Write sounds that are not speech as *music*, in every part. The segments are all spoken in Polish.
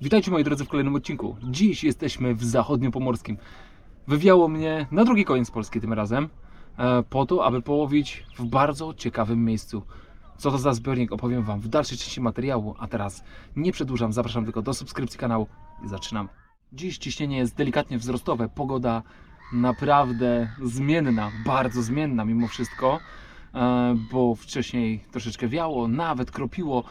Witajcie moi drodzy w kolejnym odcinku. Dziś jesteśmy w zachodniopomorskim. Wywiało mnie na drugi koniec Polski tym razem, e, po to, aby połowić w bardzo ciekawym miejscu. Co to za zbiornik opowiem Wam w dalszej części materiału, a teraz nie przedłużam, zapraszam tylko do subskrypcji kanału i zaczynamy. Dziś ciśnienie jest delikatnie wzrostowe, pogoda naprawdę zmienna, bardzo zmienna mimo wszystko, e, bo wcześniej troszeczkę wiało, nawet kropiło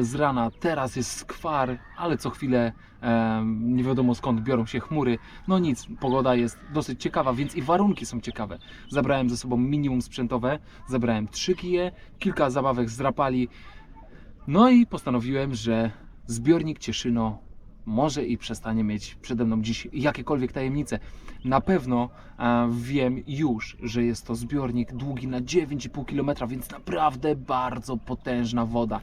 z rana, teraz jest skwar, ale co chwilę e, nie wiadomo skąd biorą się chmury. No nic, pogoda jest dosyć ciekawa, więc i warunki są ciekawe. Zabrałem ze sobą minimum sprzętowe, zabrałem trzy kije, kilka zabawek z rapali, no i postanowiłem, że zbiornik Cieszyno może i przestanie mieć przede mną dziś jakiekolwiek tajemnice. Na pewno e, wiem już, że jest to zbiornik długi na 9,5 km, więc naprawdę bardzo potężna woda.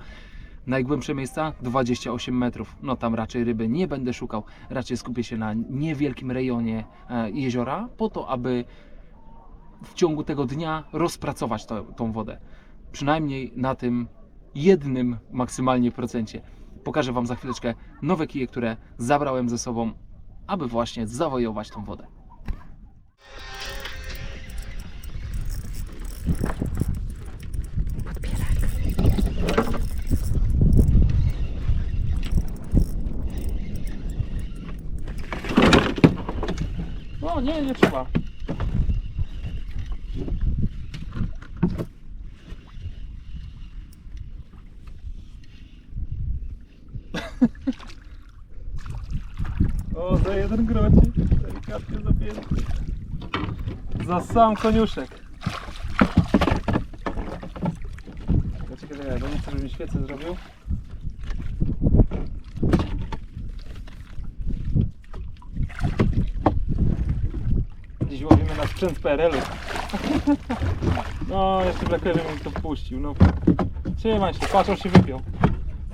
Najgłębsze miejsca 28 metrów. No tam raczej ryby nie będę szukał, raczej skupię się na niewielkim rejonie e, jeziora, po to, aby w ciągu tego dnia rozpracować to, tą wodę. Przynajmniej na tym jednym maksymalnie procencie. Pokażę Wam za chwileczkę nowe kije, które zabrałem ze sobą, aby właśnie zawojować tą wodę. Nie, trzeba. O, za jeden grocik, delikatnie zapięty. Za sam koniuszek. Czekaj, czekaj, bo nie chcę, żeby mi świecę zrobił. Dziś łowimy na sprzęt PRL-u. *laughs* No, jeszcze brakuje, żeby mi to wpuścił. No, trzymaj się, patrz, się wypiął.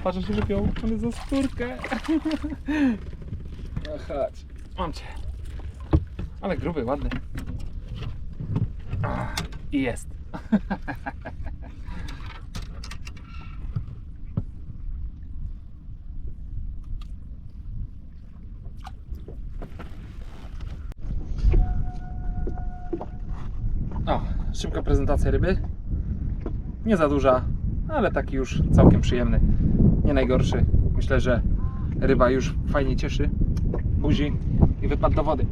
Patrz, się wypiął. On jest za skórkę. *laughs* No chodź, mam cię. Ale gruby, ładny. I jest. *laughs* O, szybka prezentacja ryby. Nie za duża, ale taki już całkiem przyjemny. Nie najgorszy. Myślę, że ryba już fajnie cieszy. Buzi i wypadł do wody.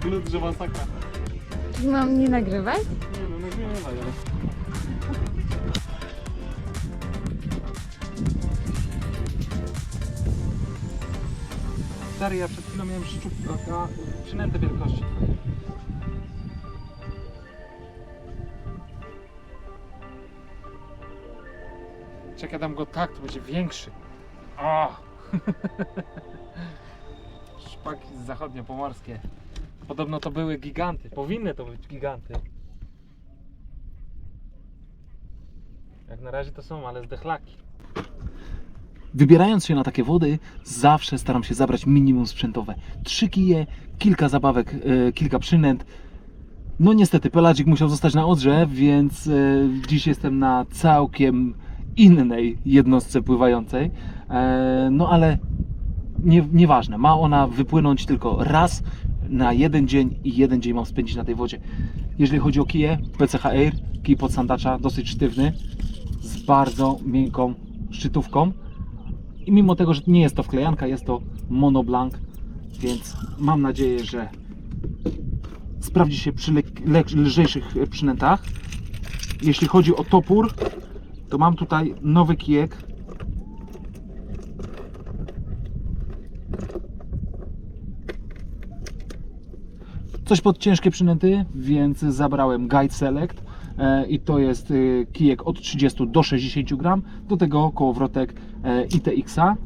Glut, że masakra. Mam nie nagrywać? Nie no, nagrywaj, ale... Stary, ja przed chwilą miałem szczupaka, przynętę wielkości. Czekaj, dam go tak, to będzie większy. O! *laughs* Szpaki zachodniopomorskie. Podobno to były giganty. Powinny to być giganty. Jak na razie to są, ale zdechlaki. Wybierając się na takie wody, zawsze staram się zabrać minimum sprzętowe. Trzy kije, kilka zabawek, e, kilka przynęt. No niestety, Peladzik musiał zostać na Odrze, więc e, dziś jestem na całkiem innej jednostce pływającej. E, no ale nie, nieważne, ma ona wypłynąć tylko raz na jeden dzień i jeden dzień mam spędzić na tej wodzie. Jeżeli chodzi o kije, PCH Air, kij pod sandacza, dosyć sztywny, z bardzo miękką szczytówką. I mimo tego, że nie jest to wklejanka, jest to monoblank, więc mam nadzieję, że sprawdzi się przy lżejszych przynętach. Jeśli chodzi o topór, to mam tutaj nowy kijek. Coś pod ciężkie przynęty, więc zabrałem Guide Select e, i to jest e, kijek od 30 do 60 gram, do tego kołowrotek e, ITX-a.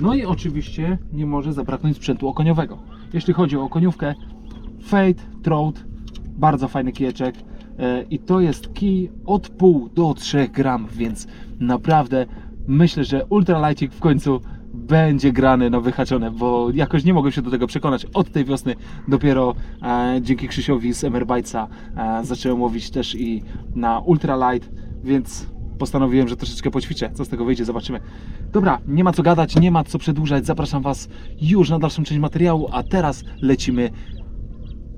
No i oczywiście nie może zabraknąć sprzętu okoniowego. Jeśli chodzi o okoniówkę, Fate Trout, bardzo fajny kijeczek i to jest kij od pół do 3 gram, więc naprawdę myślę, że ultralightik w końcu będzie grany na wyhaczone, bo jakoś nie mogłem się do tego przekonać. Od tej wiosny dopiero e, dzięki Krzysiowi z Bytesa e, zacząłem łowić też i na ultralight, więc postanowiłem, że troszeczkę poćwiczę. Co z tego wyjdzie, zobaczymy. Dobra, nie ma co gadać, nie ma co przedłużać. Zapraszam Was już na dalszą część materiału, a teraz lecimy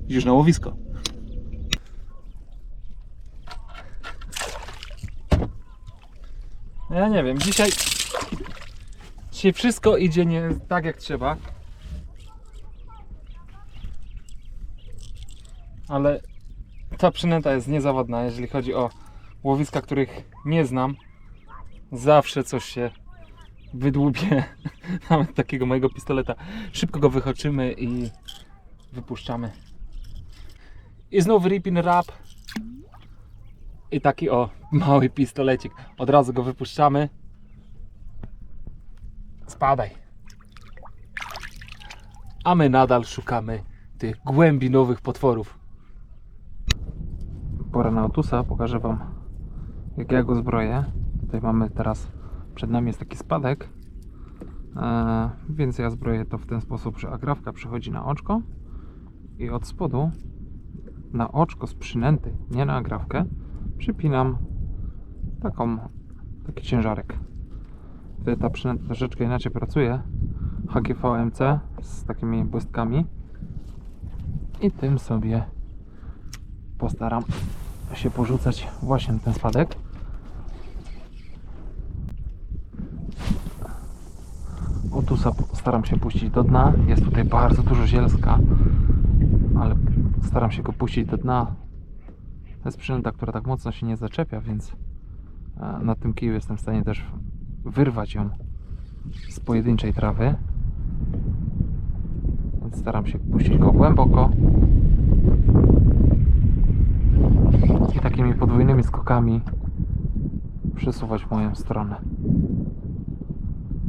już na łowisko. Ja nie wiem, dzisiaj. Dzisiaj wszystko idzie nie tak jak trzeba. Ale ta przynęta jest niezawodna, jeżeli chodzi o łowiska, których nie znam. Zawsze coś się wydłubie. *laughs* Nawet takiego mojego pistoleta. Szybko go wychoczymy i wypuszczamy. I znowu ripin rap. I taki o mały pistolecik. Od razu go wypuszczamy. Spadaj. A my nadal szukamy tych głębi nowych potworów. Pora na otusa, pokażę Wam jak ja go zbroję. Tutaj mamy teraz, przed nami jest taki spadek, e, więc ja zbroję to w ten sposób, że agrafka przychodzi na oczko i od spodu na oczko z przynęty, nie na agrafkę, przypinam taką, taki ciężarek. Wtedy ta przynęta troszeczkę inaczej pracuje. HGVMC z takimi błystkami i tym sobie postaram się porzucać właśnie ten spadek. Otusa staram się puścić do dna. Jest tutaj bardzo dużo zielska, ale staram się go puścić do dna. To jest przynęta, która tak mocno się nie zaczepia, więc e, na tym kiju jestem w stanie też wyrwać ją z pojedynczej trawy. Więc staram się puścić go głęboko. I takimi podwójnymi skokami przesuwać w moją stronę.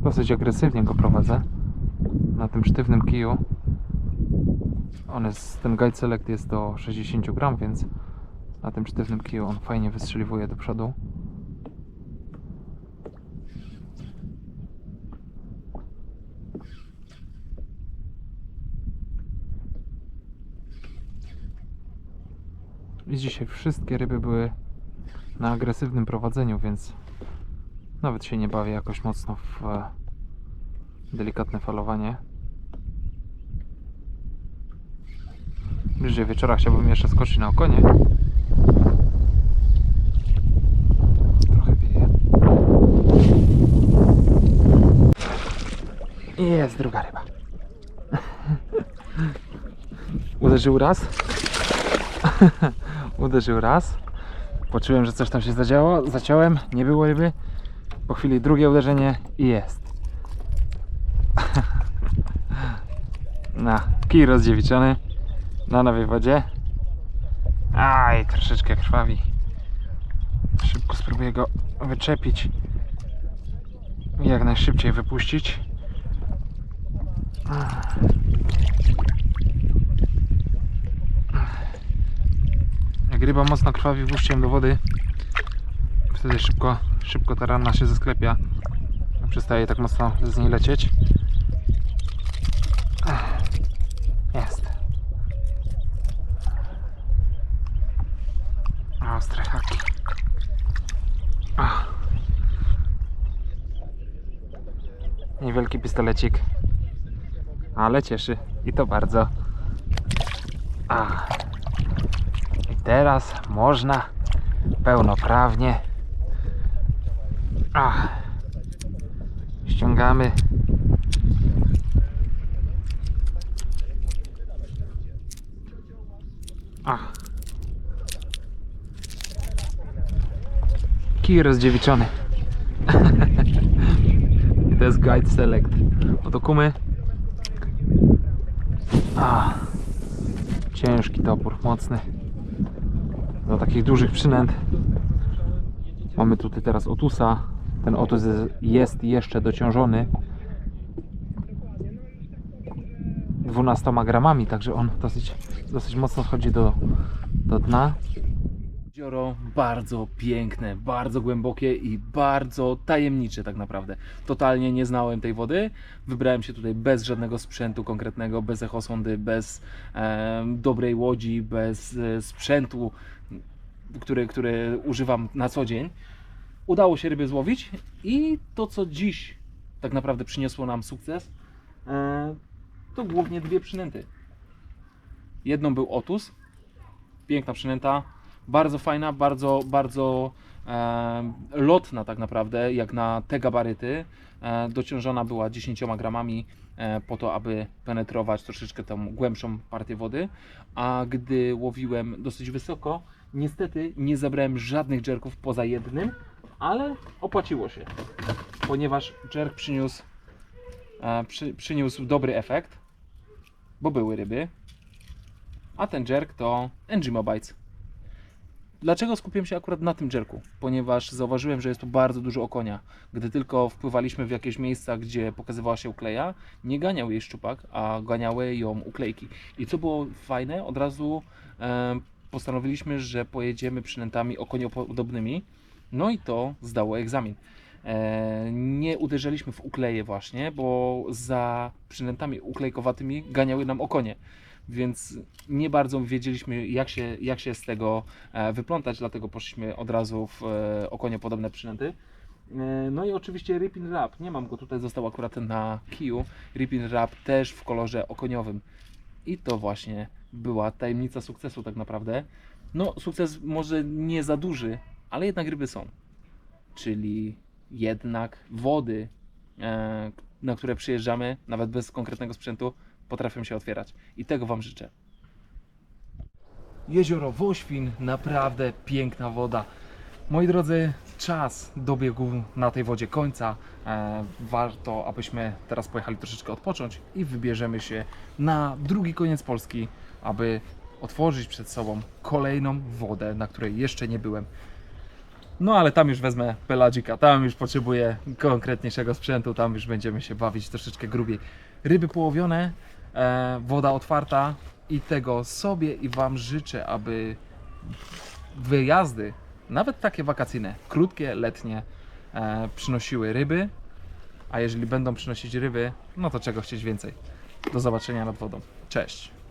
Dosyć agresywnie go prowadzę na tym sztywnym kiju. On jest, ten guide select jest do 60 gram, więc na tym sztywnym kiju on fajnie wystrzeliwuje do przodu. I dzisiaj wszystkie ryby były na agresywnym prowadzeniu, więc nawet się nie bawię jakoś mocno w e, delikatne falowanie. Bliżej wieczora chciałbym jeszcze skoczyć na okonie. Trochę jest druga ryba. *laughs* Uderzył raz. *laughs* Uderzył raz. Poczułem, że coś tam się zadziało. Zaciąłem, nie było ryby. Po chwili drugie uderzenie i jest. *laughs* Na kij rozdziewiczony na nowej wodzie. Aj, troszeczkę krwawi. Szybko spróbuję go wyczepić i jak najszybciej wypuścić. Jak ryba mocno krwawi, ją do wody. Wtedy szybko szybko ta ranna się zesklepia. Przestaje tak mocno z niej lecieć. Jest. Ostre haki. Niewielki pistolecik. Ale cieszy. I to bardzo. A. Teraz można pełnoprawnie. A. Ściągamy. A. Kij rozdziewiczony. *laughs* I to jest Guide Select. Oto kumy. A. Ciężki topór, mocny. Do takich dużych przynęt. Mamy tutaj teraz Otusa. Ten Otus jest- jeszcze dociążony 12 gramami, także on dosyć, dosyć mocno schodzi do, do dna. Jezioro bardzo piękne, bardzo głębokie i bardzo tajemnicze tak naprawdę. Totalnie nie znałem tej wody. Wybrałem się tutaj bez żadnego sprzętu konkretnego, bez echosondy, bez e, dobrej łodzi, bez e, sprzętu, który, który używam na co dzień. Udało się ryby złowić i to co dziś tak naprawdę przyniosło nam sukces, e, to głównie dwie przynęty. Jedną był Otus, piękna przynęta, bardzo fajna, bardzo, bardzo e, lotna tak naprawdę, jak na te gabaryty. E, dociążona była 10 gramami e, po to, aby penetrować troszeczkę tą głębszą partię wody, a gdy łowiłem dosyć wysoko, niestety nie zabrałem żadnych jerków poza jednym, ale opłaciło się, ponieważ jerk przyniósł, e, przy, przyniósł dobry efekt, bo były ryby, a ten jerk to NG. Dlaczego skupiłem się akurat na tym jerku? Ponieważ zauważyłem, że jest tu bardzo dużo okonia. Gdy tylko wpływaliśmy w jakieś miejsca, gdzie pokazywała się ukleja, nie ganiał jej szczupak, a ganiały ją uklejki. I co było fajne, od razu e, postanowiliśmy, że pojedziemy przynętami okoniopodobnymi. No i to zdało egzamin. E, nie uderzaliśmy w ukleje właśnie, bo za przynętami uklejkowatymi ganiały nam okonie więc nie bardzo wiedzieliśmy, jak się, jak się z tego e, wyplątać, dlatego poszliśmy od razu w e, okonie podobne przynęty. No i oczywiście Ripin Wrap, nie mam go tutaj, został akurat na kiju. Ripin Wrap też w kolorze okoniowym. I to właśnie była tajemnica sukcesu tak naprawdę. No, sukces może nie za duży, ale jednak ryby są. Czyli jednak wody, e, na które przyjeżdżamy, nawet bez konkretnego sprzętu, potrafią się otwierać. I tego Wam życzę. Jezioro Woświn, naprawdę piękna woda. Moi drodzy, czas dobiegł na tej wodzie końca. E, warto, abyśmy teraz pojechali troszeczkę odpocząć i wybierzemy się na drugi koniec Polski, aby otworzyć przed sobą kolejną wodę, na której jeszcze nie byłem. No ale tam już wezmę pelagika, tam już potrzebuję konkretniejszego sprzętu, tam już będziemy się bawić troszeczkę grubiej. Ryby połowione, e, woda otwarta i tego sobie i Wam życzę, aby wyjazdy, nawet takie wakacyjne, krótkie, letnie, e, przynosiły ryby, a jeżeli będą przynosić ryby, no to czego chcieć więcej. Do zobaczenia nad wodą. Cześć!